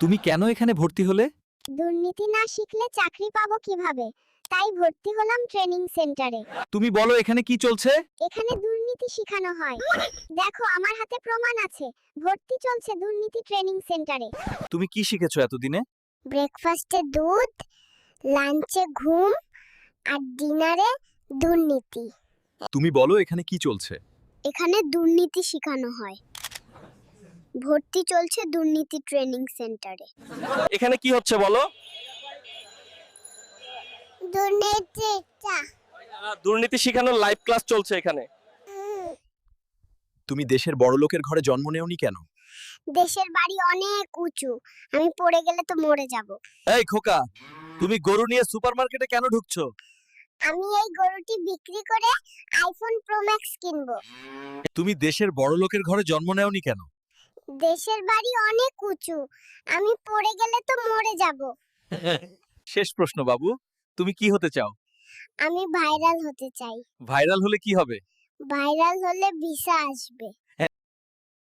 তুমি কেন এখানে ভর্তি হলে? দুর্নীতি না শিখলে চাকরি পাবো কীভাবে? তাই ভর্তি হলাম ট্রেনিং সেন্টারে। তুমি বলো এখানে কি চলছে? এখানে দুর্নীতি শেখানো হয়। দেখো আমার হাতে প্রমাণ আছে। ভর্তি চলছে দুর্নীতি ট্রেনিং সেন্টারে। তুমি কি শিখেছো এতদিনে? ব্রেকফাস্টে দুধ লাঞ্চে ঘুম আর ডিনারে দুর্নীতি। তুমি বলো এখানে কি চলছে? এখানে দুর্নীতি শেখানো হয়। ভর্তি চলছে দুর্নীতি ট্রেনিং সেন্টারে। এখানে কি হচ্ছে বলো? দুর্নীতি দুর্নীতি শেখানোর লাইভ ক্লাস চলছে এখানে। তুমি দেশের বড় লোকের ঘরে জন্ম নেওনি কেন? দেশের বাড়ি অনেক উঁচু। আমি পড়ে গেলে তো মরে যাব। এই খোকা তুমি গরু নিয়ে সুপারমার্কেটে কেন ঢুকছো? আমি এই গরুটি বিক্রি করে আইফোন প্রো ম্যাক্স কিনবো। তুমি দেশের বড় লোকের ঘরে জন্ম নেওনি কেন? দেশের বাড়ি অনেক উঁচু। আমি পড়ে গেলে তো মরে যাব। শেষ প্রশ্ন বাবু। তুমি কি হতে চাও? আমি ভাইরাল হতে চাই। ভাইরাল হলে কি হবে? ভাইরাল হলে ভিসা আসবে।